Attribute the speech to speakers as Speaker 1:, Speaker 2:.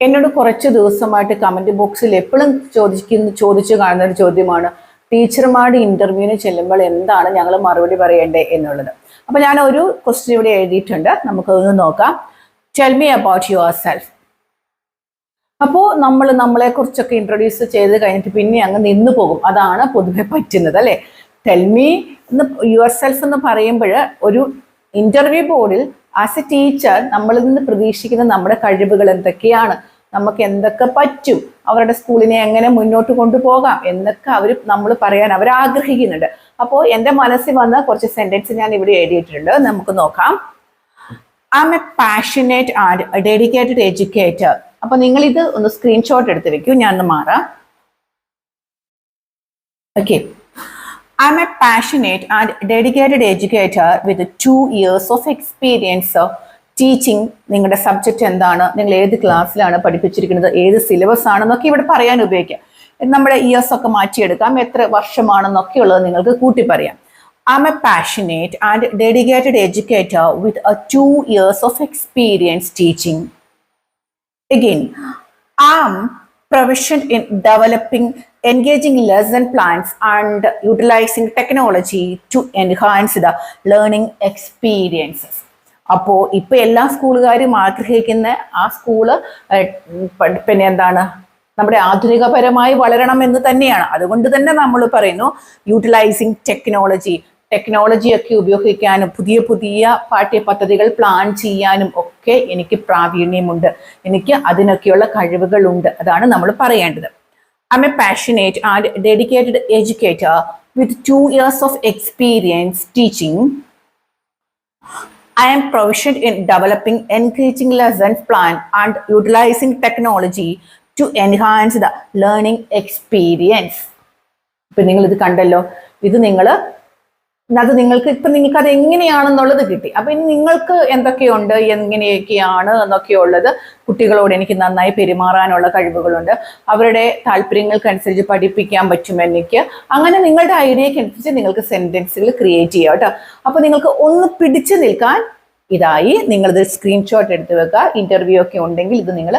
Speaker 1: എന്നോട് കുറച്ച് ദിവസമായിട്ട് കമന്റ് ബോക്സിൽ എപ്പോഴും ചോദിക്കുന്ന ചോദിച്ചു കാണുന്ന ഒരു ചോദ്യമാണ് ടീച്ചർമാരുടെ ഇന്റർവ്യൂവിന് ചെല്ലുമ്പോൾ എന്താണ് ഞങ്ങൾ മറുപടി പറയേണ്ടത് എന്നുള്ളത്. അപ്പോൾ ഞാൻ ഒരു ക്വസ്റ്റ്യൻ ഇവിടെ എഴുതിയിട്ടുണ്ട്. നമുക്കതൊന്ന് നോക്കാം. Tell me about yourself അപ്പോൾ നമ്മൾ നമ്മളെ കുറിച്ചൊക്കെ ഇൻട്രൊഡ്യൂസ് ചെയ്ത് കഴിഞ്ഞിട്ട് പിന്നെ അങ്ങ് നിന്നു പോകും. അതാണ് പൊതുവെ പറ്റുന്നത് അല്ലേ? ടെൽമി എന്ന് യുവർ സെൽഫ് എന്ന് പറയുമ്പോൾ ഒരു ഇന്റർവ്യൂ ബോർഡിൽ ആസ് എ ടീച്ചർ നമ്മളിൽ നിന്ന് പ്രതീക്ഷിക്കുന്ന നമ്മുടെ കഴിവുകൾ എന്തൊക്കെയാണ്? നമുക്ക് എന്തൊക്കെ പറ്റും? അവരുടെ സ്കൂളിനെ എങ്ങനെ മുന്നോട്ട് കൊണ്ടുപോകാം? എന്നൊക്കെ അവർ നമ്മൾ പറയാൻ അവർ ആഗ്രഹിക്കുന്നുണ്ട്. അപ്പോൾ എന്റെ മനസ്സിൽ വന്ന കുറച്ച് സെന്റൻസ് ഞാൻ ഇവിടെ എഴുതിയിട്ടുണ്ട്. നമുക്ക് നോക്കാം. I am a passionate and dedicated educator അപ്പൊ നിങ്ങൾ ഇത് ഒന്ന് സ്ക്രീൻഷോട്ട് എടുത്ത് വെക്കൂ. ഞാൻ ഒന്ന് മാറാം. Okay am a passionate and dedicated educator with two years of experience teaching നിങ്ങളുടെ സബ്ജക്റ്റ് എന്താണ് നിങ്ങൾ ഏത് ക്ലാസ്സിലാണ് പഠിപ്പിച്ചിരിക്കുന്നത് ഏത് സിലബസ് ആണെന്നൊക്കെ ഇവിടെ പറയാൻ ഉപയോഗിക്കാം. നമ്മുടെ ഇയേഴ്സ് ഒക്കെ മാറ്റിയെടുക്കാം എത്ര വർഷമാണെന്നൊക്കെ ഉള്ളത് നിങ്ങൾക്ക് കൂട്ടി പറയാം I am a passionate and dedicated educator with a two years of experience teaching Again, am proficient in developing engaging lesson plans and utilizing technology to enhance the learning experiences. അപ്പോൾ ഇപ്പൊ എല്ലാ സ്കൂളുകാരും ആഗ്രഹിക്കുന്ന ആ സ്കൂൾ പിന്നെ എന്താണ് നമ്മുടെ ആധുനികപരമായി വളരണം എന്ന് തന്നെയാണ്. അതുകൊണ്ട് തന്നെ നമ്മൾ പറയുന്നു യൂട്ടിലൈസിങ് ടെക്നോളജി ടെക്നോളജിയൊക്കെ ഉപയോഗിക്കാനും പുതിയ പുതിയ പാഠ്യപദ്ധതികൾ പ്ലാൻ ചെയ്യാനും ഒക്കെ എനിക്ക് പ്രാവീണ്യമുണ്ട്. എനിക്ക് അതിനൊക്കെയുള്ള കഴിവുകളുണ്ട്. അതാണ് നമ്മൾ പറയേണ്ടത്. I a passionate and dedicated educator with two years of experience teaching. I am proficient in developing engaging lesson plan and utilizing technology to enhance the learning experience. ഇപ്പൊ നിങ്ങൾ ഇത് കണ്ടല്ലോ ഇത് നിങ്ങൾ അത് നിങ്ങൾക്ക് ഇപ്പൊ നിങ്ങൾക്ക് അത് എങ്ങനെയാണെന്നുള്ളത് കിട്ടി. അപ്പൊ ഇനി നിങ്ങൾക്ക് എന്തൊക്കെയുണ്ട് എങ്ങനെയൊക്കെയാണ് എന്നൊക്കെയുള്ളത് കുട്ടികളോട് എനിക്ക് നന്നായി പെരുമാറാനുള്ള കഴിവുകളുണ്ട്. അവരുടെ താല്പര്യങ്ങൾക്കനുസരിച്ച് പഠിപ്പിക്കാൻ പറ്റും എനിക്ക്. അങ്ങനെ നിങ്ങളുടെ ഐഡിയക്കനുസരിച്ച് നിങ്ങൾക്ക് സെന്റൻസുകൾ ക്രിയേറ്റ് ചെയ്യാം കേട്ടോ. അപ്പൊ നിങ്ങൾക്ക് ഒന്ന് പിടിച്ചു നിൽക്കാൻ ഇതായി. നിങ്ങളിത് സ്ക്രീൻഷോട്ട് എടുത്ത് വെക്കുക. ഇന്റർവ്യൂ ഒക്കെ ഉണ്ടെങ്കിൽ ഇത് നിങ്ങൾ